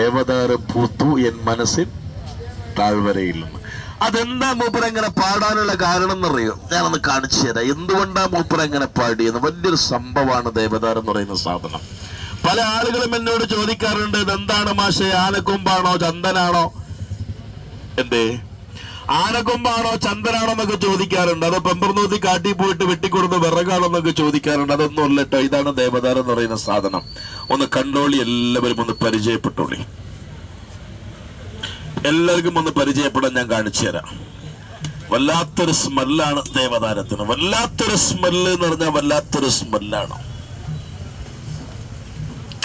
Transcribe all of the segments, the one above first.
ദേവദാരം പൂത്തു എൻ മനസ്സിൽ താഴ്വരയില്ലെന്ന് അതെന്താ മൂപ്പർ എങ്ങനെ പാടാനുള്ള കാരണം എന്നറിയോ ഞാനൊന്ന് കാണിച്ചു തരാം. എന്തുകൊണ്ടാ മൂപ്പർ എങ്ങനെ പാടിയെന്ന് വലിയൊരു സംഭവമാണ് ദേവതാരം എന്ന് പറയുന്ന സാധനം. പല ആളുകളും എന്നോട് ചോദിക്കാറുണ്ട് ഇതെന്താണ് മാഷെ? ആനക്കൊമ്പാണോ? ചന്ദനാണോ? എന്തേ? ആനക്കൊമ്പാണോ ചന്ദനാണോ എന്നൊക്കെ ചോദിക്കാറുണ്ട്. അത് പെമ്പർനൂത്തി കാട്ടി പോയിട്ട് വെട്ടിക്കൊടുത്ത് വിറകാണോ എന്നൊക്കെ ചോദിക്കാറുണ്ട്. അതൊന്നും അല്ല കേട്ടോ ഇതാണ് ദേവദാര എന്ന് പറയുന്ന സാധനം. ഒന്ന് കണ്ടോളി എല്ലാവരും ഒന്ന് പരിചയപ്പെട്ടോളി. എല്ലാവർക്കും ഒന്ന് പരിചയപ്പെടാൻ ഞാൻ കാണിച്ചു തരാം. വല്ലാത്തൊരു സ്മെല്ലാണ് ദേവതാരത്തിന് വല്ലാത്തൊരു സ്മെല്ല് എന്ന് പറഞ്ഞാൽ വല്ലാത്തൊരു സ്മെല്ലാണ്.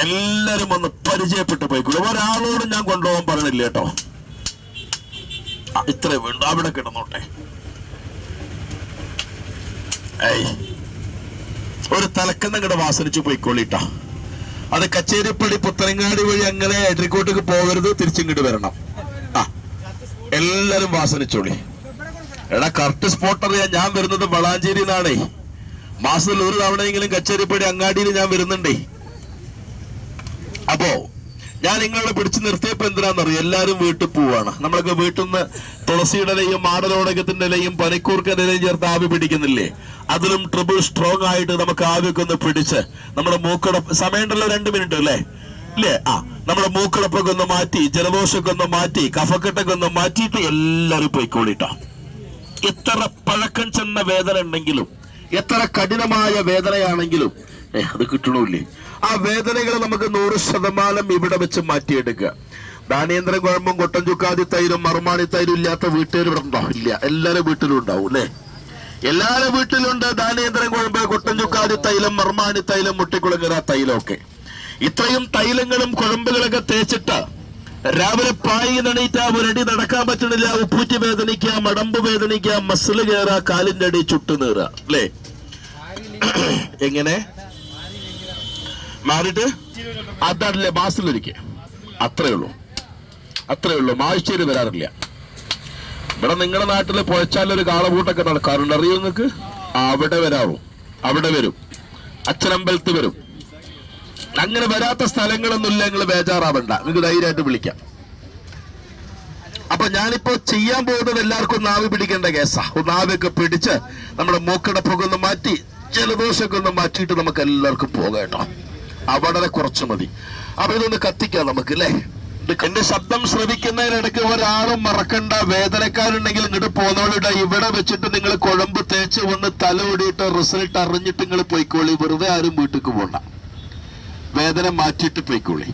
എല്ലാരും ഒന്ന് പരിചയപ്പെട്ടു പോയിക്കൊള്ളു ഒരാളോടും ഞാൻ കൊണ്ടുപോകാൻ പറഞ്ഞില്ല കേട്ടോ. ഇത്രേ വേണ്ട. അവിടെ കിടന്നോട്ടെ. ഒരു തലക്കെന്ന് ഇങ്ങടെ വാസനിച്ചു പോയിക്കോളിട്ടാ. അത് കച്ചേരിപ്പള്ളി പുത്തനങ്ങാടി വഴി അങ്ങനെ എട്രിക്കോട്ടേക്ക് പോകരുത് തിരിച്ചിങ്ങോട്ട് വരണം. ആ എല്ലാരും വാസനിച്ചോളി. എടാ കറക്റ്റ് സ്പോട്ട് അറിയാൻ ഞാൻ വരുന്നത് വളാഞ്ചേരി നിന്നാണേ മാസത്തിൽ ഒരു തവണയെങ്കിലും കച്ചേരിപ്പടി അങ്ങാടിയിൽ ഞാൻ വരുന്നുണ്ടേ. അപ്പോ ഞാൻ നിങ്ങളെ പിടിച്ചു നിർത്തിയപ്പോ എന്തിനാന്നറിയോ? എല്ലാരും വീട്ടിൽ പോവാണ്. നമ്മളൊക്കെ വീട്ടിൽ നിന്ന് തുളസിയുടെ ഇലയും മാടലോടകത്തിന്റെ ഇലയും പനിക്കൂർക്കന്റെ ഇലയും ചേർത്ത് ആവി പിടിക്കുന്നില്ലേ? അതിലും ട്രിപ്പിൾ സ്ട്രോങ് ആയിട്ട് നമുക്ക് ആവിയൊക്കെ ഒന്ന് പിടിച്ച് നമ്മുടെ മൂക്കട സമയമുണ്ടല്ലോ രണ്ട് മിനിറ്റ് അല്ലേ? ഇല്ലേ? ആ നമ്മുടെ മൂക്കടപ്പൊക്കെ ഒന്ന് മാറ്റി ജലദോഷമൊക്കെ ഒന്ന് മാറ്റി കഫക്കെട്ടൊക്കെ ഒന്ന് മാറ്റിയിട്ട് എല്ലാരും പോയിക്കോളിട്ടോ. എത്ര പഴക്കം ചെന്ന വേദന ഉണ്ടെങ്കിലും എത്ര കഠിനമായ വേദനയാണെങ്കിലും അത് കിട്ടണില്ലേ? ആ വേദനകളെ നമുക്ക് നൂറ് ശതമാനം ഇവിടെ വെച്ച് മാറ്റിയെടുക്കുക. ദാനേന്ദ്ര കുഴമ്പും കൊട്ടൻ ചുക്കാതി തൈരും മറുമാണി തൈരും ഇല്ലാത്ത വീട്ടുകാർ ഇവിടെ ഉണ്ടോ? ഇല്ല. എല്ലാവരുടെ വീട്ടിലും ഉണ്ടാവും അല്ലേ? എല്ലാവരുടെ വീട്ടിലുണ്ട് ദാനേന്ദ്രൻ കുഴമ്പ് കൊട്ടൻ ചുക്കാതി തൈലം മറുമാണി തൈലം മുട്ടിക്കുളങ്ങര തൈലമൊക്കെ. ഇത്രയും തൈലങ്ങളും കുഴമ്പുകളൊക്കെ തേച്ചിട്ട് രാവിലെ പായി നണീറ്റ ഒരടി നടക്കാൻ പറ്റണില്ല ഉപ്പൂറ്റി വേദനിക്കുക മടമ്പ് വേദനിക്കുക മസിൽ കയറ കാലിന്റെ അടി ചുട്ടു നീറ അല്ലേ? എങ്ങനെ? മാറിയിട്ട് അതല്ലേ മാസത്തിലൊരിക്കൽ അത്രേ ഉള്ളൂ. അത്രേ ഉള്ളൂ. മാഴ്ചയിൽ വരാറില്ല. ഇവിടെ നിങ്ങളുടെ നാട്ടിൽ പുഴച്ചാലൊരു കാളകൂട്ടൊക്കെ നടക്കാറുണ്ട്. അറിയോ നിങ്ങൾക്ക്? അവിടെ വരാവൂ. അവിടെ വരും. അച്ഛനമ്പലത്ത് വരും. അങ്ങനെ വരാത്ത സ്ഥലങ്ങളൊന്നുമില്ല. നിങ്ങൾ ബേജാറാവണ്ട. നിങ്ങൾക്ക് ധൈര്യമായിട്ട് വിളിക്കാം. അപ്പൊ ഞാനിപ്പോ ചെയ്യാൻ പോകുന്നത് എല്ലാവർക്കും നാവ് പിടിക്കേണ്ട കേസാ. നാവൊക്കെ പിടിച്ച് നമ്മുടെ മൂക്കടപ്പൊക്കെ ഒന്ന് മാറ്റി ജലദോഷമൊക്കെ ഒന്ന് മാറ്റിയിട്ട് നമുക്ക് എല്ലാവർക്കും പോകാം കേട്ടോ. അവിടെ കുറച്ച് മതി. അപ്പൊ ഇതൊന്ന് കത്തിക്കാം നമുക്ക് അല്ലേ? എന്റെ ശബ്ദം ശ്രവിക്കുന്നതിനിടയ്ക്ക് ഒരാളും മറക്കണ്ട. വേദനക്കാരുണ്ടെങ്കിൽ ഇങ്ങോട്ട് പോന്നോളിട ഇവിടെ വെച്ചിട്ട് നിങ്ങൾ കുഴമ്പ് തേച്ച് വന്ന് തല ഓടിയിട്ട് റിസൾട്ട് അറിഞ്ഞിട്ട് നിങ്ങൾ പോയിക്കോളി. വെറുതെ ആരും വീട്ടിക്ക് പോണ്ട. വേദന മാറ്റിയിട്ട് പോയിക്കോളി.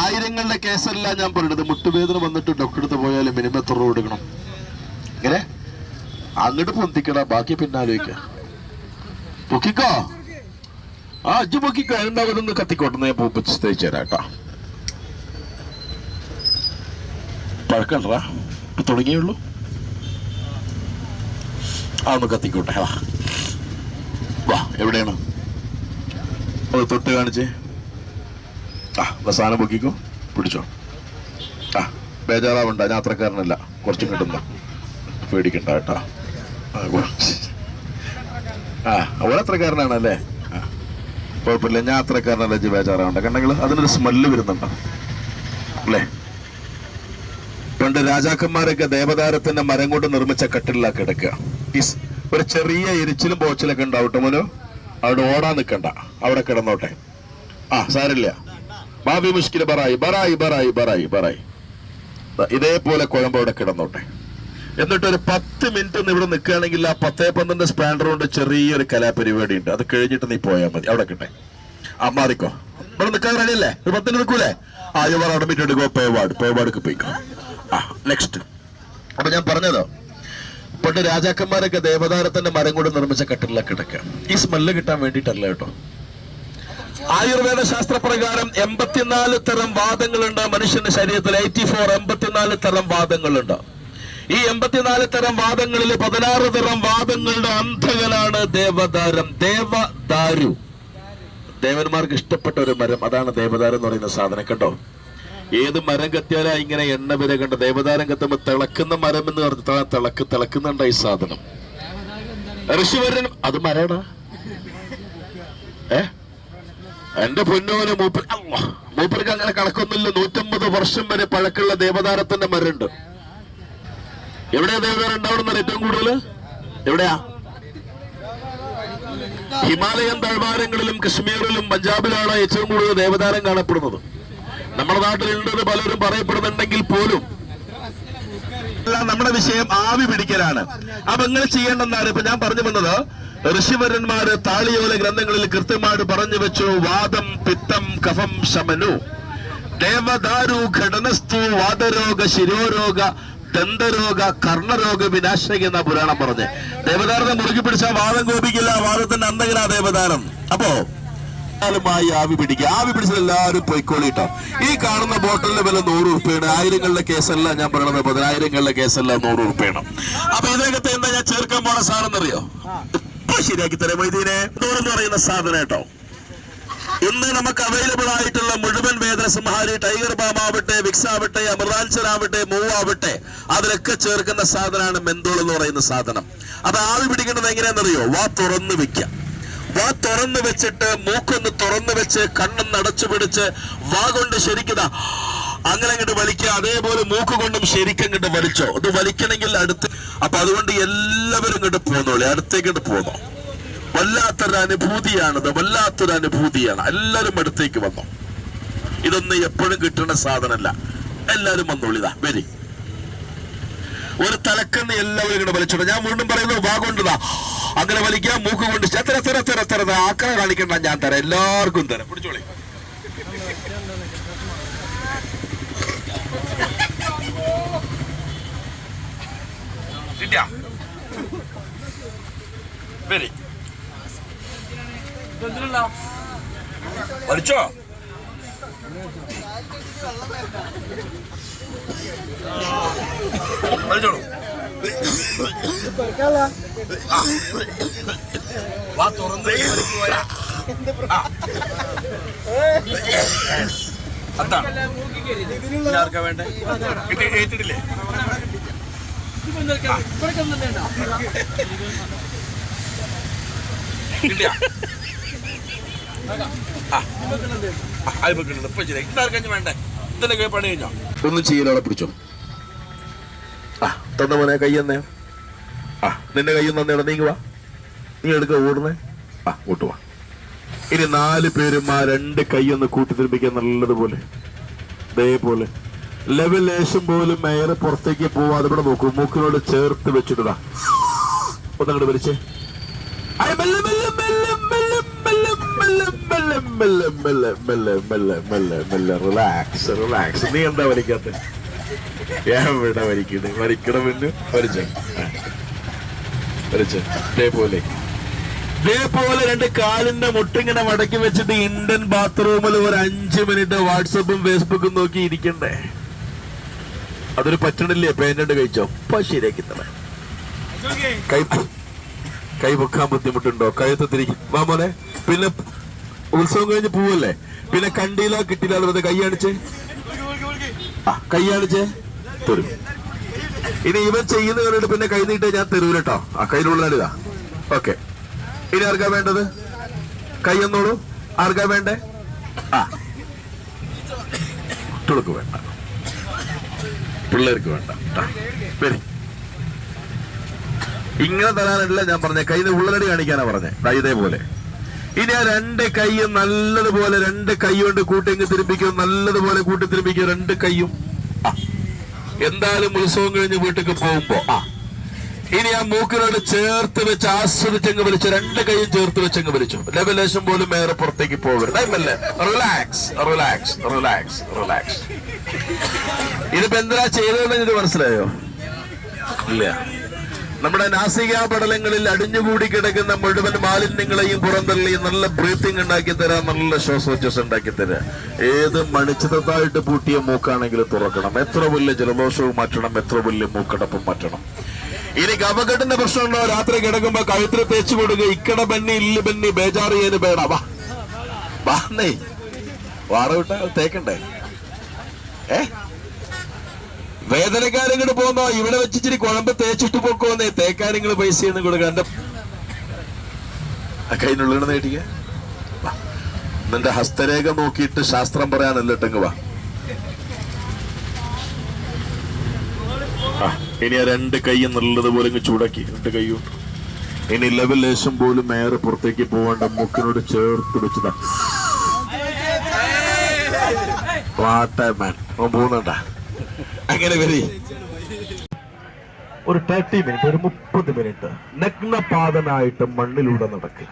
ആയിരങ്ങളുടെ കേസല്ല ഞാൻ പറയുന്നത് മുട്ടുവേദന വന്നിട്ട് ഡോക്ടർ അടുത്ത് പോയാലും മിനിമം എത്ര കൊടുക്കണം? ഇങ്ങനെ? അങ്ങോട്ട് പൊന്തിക്കട. ബാക്കി പിന്നെ പൊക്കിക്കോ? ആ അജ്ജ് പൊക്കിക്കോ എന്താ ഇതൊന്ന് കത്തിക്കോട്ടെ. പൂപ്പിച്ച് തേച്ച് തരാം കേട്ടോ. പഴക്കണ്ടാ തുടങ്ങിയുള്ളൂ ആ ഒന്ന് കത്തിക്കോട്ടെ. വാ വാ എവിടെയാണ്? അത് തൊട്ട് കാണിച്ചേ. ആ അവസാനം പൊക്കിക്കോ. പിടിച്ചോ. ആ ബേജാറാവണ്ട. ഞാൻ അത്രക്കാരനല്ല. കുറച്ചും കിട്ടുന്ന പേടിക്കണ്ട കേട്ടാ. ആ, കുറച്ച്. ആ അവൾ അത്രക്കാരനാണല്ലേ ആ കുഴപ്പമില്ല. ഞാൻ അത്രക്കാരനല്ല ജി ബേജാറാവണ്ട. കണ്ടെങ്കിൽ അതിനൊരു സ്മെല്ല് വരുന്നുണ്ടോ. അല്ലേ? പണ്ട് രാജാക്കന്മാരൊക്കെ ദേവതാരത്തിന്റെ മരം കൊണ്ട് നിർമ്മിച്ച കട്ടിലാ കിടക്കുക. ഒരു ചെറിയ എരിച്ചിലും പോച്ചിലൊക്കെ ഉണ്ടാവട്ടെ മോനോ? അവിടെ ഓടാൻ നിൽക്കണ്ട അവിടെ കിടന്നോട്ടെ. ആ സാരില്ല ഭാവി മുഷ്കിൽ ബറായി ബറായി ബറായി ബറായി ബറായി. ഇതേപോലെ കുഴമ്പ് അവിടെ കിടന്നോട്ടെ. എന്നിട്ട് ഒരു പത്ത് മിനിറ്റ് ഒന്ന് ഇവിടെ നിൽക്കുകയാണെങ്കിൽ ആ പത്തേ പന്ത്രണ്ട് സ്പാൻഡർ കൊണ്ട് ചെറിയൊരു കലാപരിപാടി ഉണ്ട് അത് കഴിഞ്ഞിട്ട് നീ പോയാൽ മതി. അവിടെ കിട്ടെ ആ മാറിക്കോ. ഇവിടെ നിൽക്കാൻ റെഡിയല്ലേ? ഒരു പത്തിന് നിൽക്കൂലേ? ആ your admit go pay ward പേവാർഡ്ക്ക് പോയിക്കോ ആ നെക്സ്റ്റ് അപ്പൊ ഞാൻ പറഞ്ഞതോ പണ്ട് രാജാക്കന്മാരൊക്കെ ദേവതാരത്തിന്റെ മരം കൊണ്ട് നിർമ്മിച്ച കട്ടിലൊക്കെ കിടക്കുക ഈ സ്മെല്ല് കിട്ടാൻ വേണ്ടിയിട്ടല്ല കേട്ടോ? ആയുർവേദ ശാസ്ത്രപ്രകാരം എൺപത്തിനാല് തരം വാദങ്ങളുണ്ട്. മനുഷ്യന്റെ ശരീരത്തിൽ എയ്റ്റി ഫോർ എൺപത്തിനാല് തരം വാദങ്ങളുണ്ട്. ഈ എൺപത്തിനാല് തരം വാദങ്ങളിൽ പതിനാറ് തരം വാദങ്ങളുടെ അന്ധകനാണ് ദേവദാരം. ദേവദാരു. ദേവന്മാർക്ക് ഇഷ്ടപ്പെട്ട ഒരു മരം അതാണ് ദേവദാരം എന്ന് പറയുന്ന സാധനം കേട്ടോ ഏത് മരം കത്തിയാലാ ഇങ്ങനെ എണ്ണ വരെ കണ്ട ദേവദാരം കത്തുമ്പോ തിളക്കുന്ന മരം എന്ന് പറഞ്ഞാൽ തിളക്ക് തിളക്കുന്നുണ്ട ഈ സാധനം. ഋഷിവരൻ അത് മരടാ ഏ? എന്റെ പൊന്നോന് മൂപ്പർ മൂപ്പർക്ക് അങ്ങനെ കണക്കൊന്നുമില്ല. നൂറ്റമ്പത് വർഷം വരെ പഴക്കുള്ള ദേവദാരത്തിന്റെ മരമുണ്ട്. എവിടെയാ ദേവദാരം ഉണ്ടാവണമെന്നാണ് ഏറ്റവും കൂടുതൽ എവിടെയാ? ഹിമാലയൻ താഴ്വാരങ്ങളിലും കശ്മീരിലും പഞ്ചാബിലാണ് ഏറ്റവും കൂടുതൽ ദേവദാരം കാണപ്പെടുന്നത്. നമ്മുടെ നാട്ടിലുണ്ടെന്ന് പലരും പറയപ്പെടുന്നുണ്ടെങ്കിൽ പോലും നമ്മുടെ വിഷയം ആവി പിടിക്കലാണ്. അപ്പൊ ഇങ്ങനെ ചെയ്യേണ്ടെന്നാണ് ഇപ്പൊ ഞാൻ പറഞ്ഞു വന്നത് ഋഷിവരന്മാര് താളിയോല ഗ്രന്ഥങ്ങളിൽ കൃത്യമായിട്ട് പറഞ്ഞു വെച്ചു വാദം പിത്തം കഫം ശമനു. ദേവദാരു ഘടനസ്തു വാദരോഗ ശിരോരോഗ ദന്തരോഗ കർണരോഗ വിനാശക എന്ന പുരാണം പറഞ്ഞ്. ദേവതാരത്തെ മുറുകി പിടിച്ചാൽ വാദം കോപിക്കില്ല വാദത്തിന്റെ അന്തകനാ ദേവതാരം അപ്പോ ാലുമായി ആവി പിടിക്കുക. ആവി പിടിച്ചത് എല്ലാവരും പൊയ്ക്കോളിട്ടോ. ഈ കാണുന്ന ബോട്ടലിന്റെ വില നൂറ് ഉറുപ്പയാണ്. ആയിരങ്ങളുടെ കേസല്ല ഞാൻ പറയണത് പതിനായിരങ്ങളുടെ കേസല്ല നൂറ് ഉറുപ്പയാണ്. അപ്പൊ ഇതിനകത്ത് എന്താ ഞാൻ ചേർക്കാൻ പോണ സാധനം എന്നറിയോ? ഇപ്പൊ ശരിയാക്കി തരാം മൊയ്തീനെ. എന്ന് പറയുന്ന സാധനം കേട്ടോ. ഇന്ന് നമുക്ക് അവൈലബിൾ ആയിട്ടുള്ള മുഴുവൻ വേദന സംഹാരി ടൈഗർ ബാം ആവട്ടെ വിക്സ് ആവട്ടെ അമൃതാൻസർ ആവട്ടെ മൂവ് ആവട്ടെ അതിലൊക്കെ ചേർക്കുന്ന സാധനമാണ് മെന്തോൾ എന്ന് പറയുന്ന സാധനം. അത് ആവി പിടിക്കേണ്ടത് എങ്ങനെയാണെന്നറിയോ? വാ തുറന്നു വെക്കാം. വാ തുറന്നു വെച്ചിട്ട് മൂക്കൊന്ന് തുറന്നു വെച്ച് കണ്ണൊന്ന് അടച്ചു പിടിച്ച് വാ കൊണ്ട് ശരിക്കുന്ന അങ്ങനെ അങ്ങോട്ട് വലിക്കുക. അതേപോലെ മൂക്ക് കൊണ്ടും ശരിക്കും ഇങ്ങോട്ട് വലിച്ചോ. അത് വലിക്കണമെങ്കിൽ അടുത്ത്. അപ്പൊ അതുകൊണ്ട് എല്ലാവരും ഇങ്ങോട്ട് പോന്നോളി. അടുത്തേക്കിട്ട് പോന്നോ. വല്ലാത്തൊരു അനുഭൂതിയാണിത് വല്ലാത്തൊരു അനുഭൂതിയാണ് എല്ലാവരും അടുത്തേക്ക് വന്നു. ഇതൊന്നും എപ്പോഴും കിട്ടുന്ന സാധനമല്ല. എല്ലാവരും വന്നോളിതാ വരി. ഒരു തലക്കന്ന് എല്ലാവരും ഇങ്ങനെ വലിച്ചോട്ടെ ഞാൻ വീണ്ടും പറയുന്നു വാ അങ്ങനെ വലിക്കുക മൂക്ക് കൊണ്ട് ചെത്ര എത്ര എത്ര എത്ര ആക്ര കാണിക്കണ്ട ഞാൻ തരാം. എല്ലാവർക്കും തരാം. പിടിച്ചോളി. വരി. വലിച്ചോ? വലിച്ചോളൂ. വാ തുറന്ന്. വലിക്കുപോയാ അതാണ് ആർക്കാ വേണ്ടേ? കിട്ടി ഏറ്റിട്ടില്ലേ? കിട്ടിയാ? ഒന്നും ചെയ്യലോടെ പിടിച്ചോ. ആ തന്ന മോനെ കൈ തന്നേ. ആ നിന്റെ കൈ തന്നെ നീങ്ങുവാ നീ എടുക്ക ഓടുന്നേ. ആ ഓട്ടുവാ ഇനി നാല് പേരും ആ രണ്ട് കൈ ഒന്ന് കൂട്ടിത്തിരിപ്പിക്കാൻ നല്ലതുപോലെ. ഇതേപോലെ. ലെവൽ ലേശം പോലും മേലെ പുറത്തേക്ക് പോവാതെ ഇവിടെ നോക്കൂ. മൂക്കിനോട് ചേർത്ത് വെച്ചിട്ടതാ. ഒന്നങ്ങോട്ട് വലിച്ചേ. മെല്ലെ. മെല്ലെ മെല്ലെ മെല്ലെ മെല്ലെ മെല്ലെ മെല്ലെ. റിലാക്സ് റിലാക്സ് നീ എന്താ വലിക്കാത്ത എവിടെ വലിക്കുന്നത് വലിക്കണം പിന്നെ വലിച്ച വലിച്ച ഇതേപോലെ ഇതേപോലെ രണ്ട് കാലിന്റെ മുട്ടിങ്ങനെ മടക്കി വെച്ചിട്ട് ഇന്ത്യൻ ബാത്റൂമിൽ ഒരു അഞ്ച് മിനിറ്റ് വാട്സപ്പും ഫേസ്ബുക്കും നോക്കി ഇരിക്കണ്ടേ? അതൊരു പറ്റണില്ലേ? പേനണ്ട് കഴിച്ചോ? അപ്പൊ ശരിയാക്കി കൈ കൈ പൊക്കാൻ ബുദ്ധിമുട്ടുണ്ടോ? കഴുത്ത് വാ മോനെ. പിന്നെ ഉത്സവം കഴിഞ്ഞ് പോവല്ലേ? പിന്നെ കണ്ടില്ല കിട്ടില്ല വെറുതെ കൈ അടിച്ച് ആ കൈ അടിച്ച് തരും. ഇനി ഇവൻ ചെയ്യുന്ന കണ്ടിട്ട് പിന്നെ കൈ നീട്ടേ ഞാൻ തരൂല കേട്ടോ ആ കയ്യിലുള്ളതാ ഓക്കെ. ഇനി ആർക്കാ വേണ്ടത്? കൈ എന്നോളൂ ആർക്കാ വേണ്ടേ? ആ. കുട്ടികൾക്ക് വേണ്ട. പിള്ളേർക്ക് വേണ്ട. വരി. ഇങ്ങനെ തരാനല്ല ഞാൻ പറഞ്ഞ. കയ്യിൽ ഉള്ളരടി കാണിക്കാനാ പറഞ്ഞേ. ഇതേപോലെ. ഇനി ആ രണ്ട് കൈയും നല്ലതുപോലെ രണ്ട് കൈ കൊണ്ട് കൂട്ടിങ്ങ് തിരുപ്പിക്കും നല്ലതുപോലെ കൂട്ടി തിരുപ്പിക്കും രണ്ട് കൈയും. എന്തായാലും ഉത്സവം കഴിഞ്ഞ് വീട്ടിലേക്ക് പോകുമ്പോ ആ. ഇനി ആ മൂക്കിനോട് ചേർത്ത് വെച്ച് ആസ്വദിച്ചങ്ങ് വലിച്ചു രണ്ട് കൈയും ചേർത്ത് വെച്ചങ്ങ് വലിച്ചു ലെവലേശം പോലും വേറെ പുറത്തേക്ക് പോകരുത്. റിലാക്സ് റിലാക്സ് റിലാക്സ് റിലാക്സ് ഇതിപ്പോ എന്തിനാ ചെയ്തതെന്ന് ഇത് മനസ്സിലായോ? ഇല്ല. നമ്മുടെ നാസിക പടലങ്ങളിൽ അടിഞ്ഞുകൂടി കിടക്കുന്ന മുഴുവൻ മാലിന്യങ്ങളെയും പുറന്തള്ളി നല്ല ബ്രീത്തിങ് ഉണ്ടാക്കി തരാം നല്ല ശ്വാസോച്ഛ്വാസം ഉണ്ടാക്കി തരാം. ഏത് മണിച്ചിതത്തായിട്ട് പൂട്ടിയ മൂക്കാണെങ്കിലും തുറക്കണം. എത്ര വലിയ ജലദോഷവും മാറ്റണം എത്ര വലിയ മൂക്കടപ്പും മാറ്റണം. ഇനി കഫക്കെട്ടിന്റെ പ്രശ്നമുണ്ടോ? രാത്രി കിടക്കുമ്പോ കഴുത്തിൽ തേച്ചു കൊടുക്കുക ഇക്കട ബന്നി ഇല്ല ബന്നി ബേജാറിയേന് പേട. വാ. വാന്നേ വാറ വിട്ട തേക്കണ്ടേ? ഏ? വേദനക്കാരിങ്ങോട്ട് പോകുമ്പോ ഇവിടെ വെച്ചിച്ചിരി കുഴമ്പ് തേച്ചിട്ട് പൊക്കോന്നേ തേക്കാരിങ്ങൾ പൈസ ഒന്നും കൊടുക്കാൻ എന്റെ കയ്യിനുള്ളിൽ നിന്റെ ഹസ്തരേഖ നോക്കിയിട്ട് ശാസ്ത്രം പറയാനല്ല ഇട്ടെങ്ക് വാ ഇനി ആ രണ്ട് കൈ എന്നുള്ളത് പോലെ ഇങ്ങ് ചൂടാക്കി രണ്ട് കൈയും ഇനി ലെവൽ ലേശം പോലും മേയർ പുറത്തേക്ക് പോവാണ്ട് മുക്കിനോട് ചേർത്ത് വെച്ചതാ വാട്ടമാൻ മാൻ പോകുന്നുണ്ട അങ്ങനെ വരി? ഒരു തേർട്ടി മിനിറ്റ് ഒരു മുപ്പത് മിനിറ്റ് നഗ്നപാതനായിട്ട് മണ്ണിലൂടെ നടക്കുക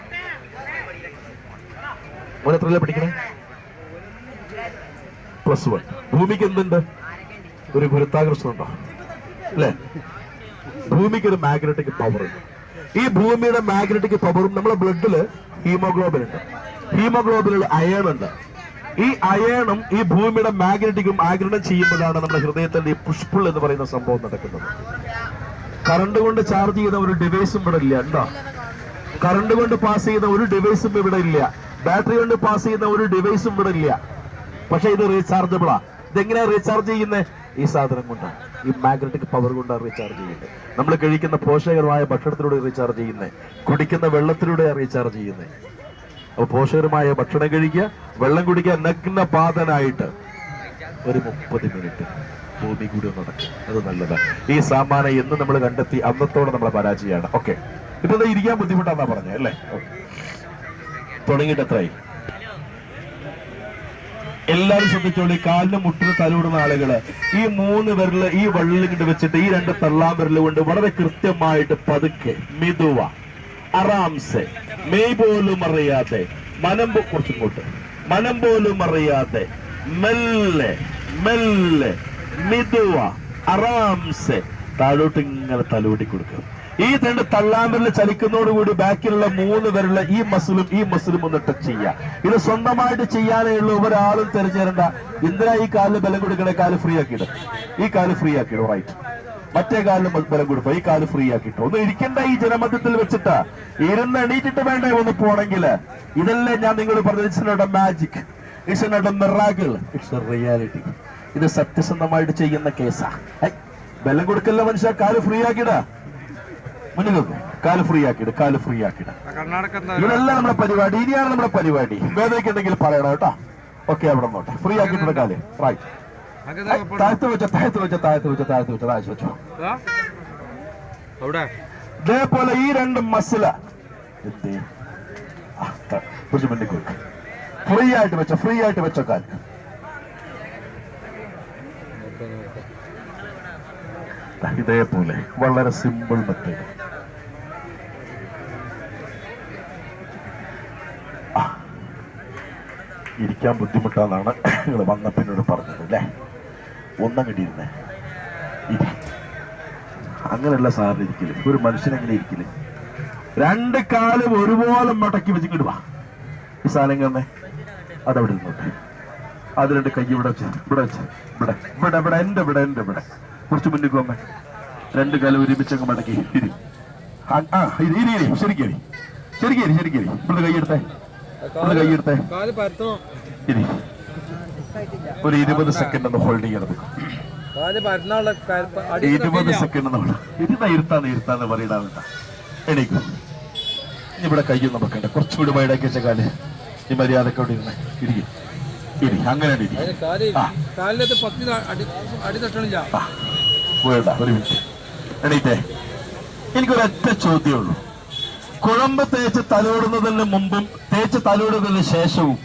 മോൻ എത്രയല്ലേ പഠിക്കണേ? പ്ലസ് വൺ ഭൂമിക്ക് എന്തുണ്ട്? ഒരു ഗുരുത്താകർഷണം ഉണ്ടോ അല്ലേ? ഭൂമിക്ക് ഒരു മാഗ്നറ്റിക് പവർ ഉണ്ട്. ഈ ഭൂമിയുടെ മാഗ്നറ്റിക് പവറും നമ്മുടെ ബ്ലഡിൽ ഹീമോഗ്ലോബിൻ ഉണ്ട്. ഹീമോഗ്ലോബിനിൽ അയൺ ഉണ്ട്. ഈ അയണും ഈ ഭൂമിയുടെ മാഗ്നറ്റിക്കും ആഗ്രഹം ചെയ്യുമ്പോഴാണ് നമ്മുടെ ഹൃദയത്തിൽ ഈ പുഷ്പുൾ എന്ന് പറയുന്ന സംഭവം നടക്കുന്നത്. കറണ്ട് കൊണ്ട് ചാർജ് ചെയ്യുന്ന ഒരു ഡിവൈസും ഇവിടെ ഇല്ല. എന്താ? കറണ്ട് കൊണ്ട് പാസ് ചെയ്യുന്ന ഒരു ഡിവൈസും ഇവിടെ ഇല്ല. ബാറ്ററി കൊണ്ട് പാസ് ചെയ്യുന്ന ഒരു ഡിവൈസും ഇവിടെ ഇല്ല. പക്ഷെ ഇത് റീചാർജബിളാ ഇതെങ്ങനെയാ റീചാർജ് ചെയ്യുന്നത് ഈ സാധനം കൊണ്ടാണ് ഈ മാഗ്നറ്റിക് പവർ കൊണ്ടാണ് റീചാർജ് ചെയ്യുന്നത് നമ്മൾ കഴിക്കുന്ന പോഷകരമായ ഭക്ഷണത്തിലൂടെ റീചാർജ് ചെയ്യുന്നത് കുടിക്കുന്ന വെള്ളത്തിലൂടെ റീചാർജ് ചെയ്യുന്നത് പോഷകരമായ ഭക്ഷണം കഴിക്കുക വെള്ളം കുടിക്കുക നഗ്നപാതനായിട്ട് ഒരു മുപ്പത് മിനിറ്റ് ഭൂമി കൂടി നടക്കും. അത് നല്ലതാണ് ഈ സാമാനം എന്ന് നമ്മൾ കണ്ടെത്തി അന്നത്തോടെ നമ്മളെ പരാജയമാണ്. ഓക്കെ. ഇപ്പൊ ഇരിക്കാൻ ബുദ്ധിമുട്ടാന്നാ പറഞ്ഞത് അല്ലേ. തുടങ്ങിയിട്ട് എത്രയായി എല്ലാവരും ശ്രദ്ധിച്ചോളി കാലിന് മുട്ടിന് തലവിടുന്ന ആളുകൾ. ഈ മൂന്ന് വിരൽ ഈ വള്ളിൽ കൊണ്ട് വെച്ചിട്ട് ഈ രണ്ട് തള്ളാൻ വിരൽ കൊണ്ട് വളരെ കൃത്യമായിട്ട് പതുക്കെ മിതുവ അറാംസെ മെയ് പോലും അറിയാതെ മനം കുറച്ചിങ്ങോട്ട്. മനം പോലും അറിയാതെ മെല്ലെ മെല്ലെ മിതുവ അറാംസെ താഴോട്ട് ഇങ്ങനെ തലോടി കൊടുക്കും ഈ രണ്ട് വിരൽ ചലിക്കുന്നതോടുകൂടി ബാക്കിലുള്ള മൂന്ന് പേരുള്ള ഈ മസിലും ഈ മസിലും ഒന്ന് ടച്ച് ചെയ്യുക. ഇത് സ്വന്തമായിട്ട് ചെയ്യാനേ ഉള്ളൂ ഒരാളും തിരഞ്ഞേരണ്ട. എന്തിനാ ഈ കാലിന് ബലം കൊടുക്കണേ? കാൽ ഫ്രീ ആക്കിയിടും. ഈ കാൽ ഫ്രീ ആക്കിയിടും റൈറ്റ് മറ്റേ കാലിലും ബലം കൊടുക്കുക ഈ കാൽ ഫ്രീ ആക്കിട്ടോ ഒന്ന് ഇരിക്കണ്ട ഈ ജനമധ്യത്തിൽ വെച്ചിട്ട്. ഇരുന്ന് എണീറ്റിട്ട് വേണ്ടേ ഒന്ന് പോണെങ്കിൽ. ഇതല്ലേ ഞാൻ നിങ്ങൾ പറഞ്ഞത്. It's not a magic it's not a miracle it's a reality ഇത് സത്യസന്ധമായിട്ട് ചെയ്യുന്ന കേസാ. ബലം കൊടുക്കല്ല മനുഷ്യ? കാൽ ഫ്രീ ആക്കിട മുന്നിൽ കാൽ ഫ്രീ ആക്കിട കാൽ ഫ്രീ ആക്കിട ഇവരല്ല നമ്മുടെ പരിപാടി. ഇനിയാണ് നമ്മുടെ പരിപാടി. വേദനയ്ക്ക് ഉണ്ടെങ്കിൽ പറയണം കേട്ടോ. ഓക്കെ അവിടെ നോട്ടെ ഫ്രീ ആക്കിയിട്ടുണ്ട് കാൽ. റൈറ്റ് താഴത്ത് വെച്ചോ താഴ്ത്തു വെച്ചോ താഴ്ത്തു വെച്ചോ താഴ്ത്തു വെച്ചോ താഴ്ച വെച്ചോ. അവിടെ. ഇതേപോലെ ഈ രണ്ട് മസില എന്തേ? ആ, ത- കുറച്ച് മുന്നിൽ കൊടുക്ക. ഫ്രീ ആയിട്ട് വെച്ച ഫ്രീ ആയിട്ട് വെച്ചോ കാൽ ഇതേപോലെ. വളരെ സിമ്പിൾ മെത്തേഡ് ഇരിക്കാൻ ബുദ്ധിമുട്ടാന്നാണ് നിങ്ങൾ വന്ന പിന്നോട് പറഞ്ഞത് അല്ലേ? ഒന്നങ്ങടി ഇരുന്നേ അങ്ങനെയുള്ള സാറിന് ഇരിക്കില്ല ഒരു മനുഷ്യനെങ്ങനെ ഇരിക്കില്ല രണ്ട് കാലും ഒരുപോലെ മടക്കി വെച്ചിങ്ങോട്ട് വാ ഈ സാധനം അതവിടെ ഇരുന്നോട്ടെ അത് രണ്ട് കൈ ഇവിടെ വെച്ച് ഇവിടെ വെച്ച് ഇവിടെ ഇവിടെ ഇവിടെ എന്റെ ഇവിടെ എന്റെ ഇവിടെ. കുറച്ച് മുന്നിൽ പോമ്മേ രണ്ട് കാലം ഒരുമിച്ച് അങ്ങ് മടക്കി. ഇരി. ആ ഇരി ഇരി ഇരി. ശരിക്കും ഇരി. ശരിക്കും കൈ ഇവിടെ എടുത്തേ. ഇവിടെ കാൽ പരത്തണോ. ഇരി. ഒരു ഇരുപത് സെക്കൻഡ് ഒന്ന് ഹോൾഡ് അടി ഇരുപത് സെക്കൻഡ് നമ്മൾ ഇരുന്ന ഇരുത്താന്ന് ഇരുത്താന്ന് പറയിടാവുന്ന എണീക്കും. ഇവിടെ കയ്യൊന്നും വെക്കണ്ട. കുറച്ചുകൂടി വൈഡാക്കി വെച്ച കാൽ ഈ മര്യാദയ്ക്ക് അവിടെ ഇരുന്ന് ഇരിക്കും. ഇരി അങ്ങനെ വേണ്ട ഒരു മിനിറ്റ് എണീറ്റേ. എനിക്കൊരൊറ്റ ചോദ്യമേ ഉള്ളൂ. കുഴമ്പ് തേച്ച് തലോടുന്നതിന് മുമ്പും തേച്ച് തലോടുന്നതിന് ശേഷവും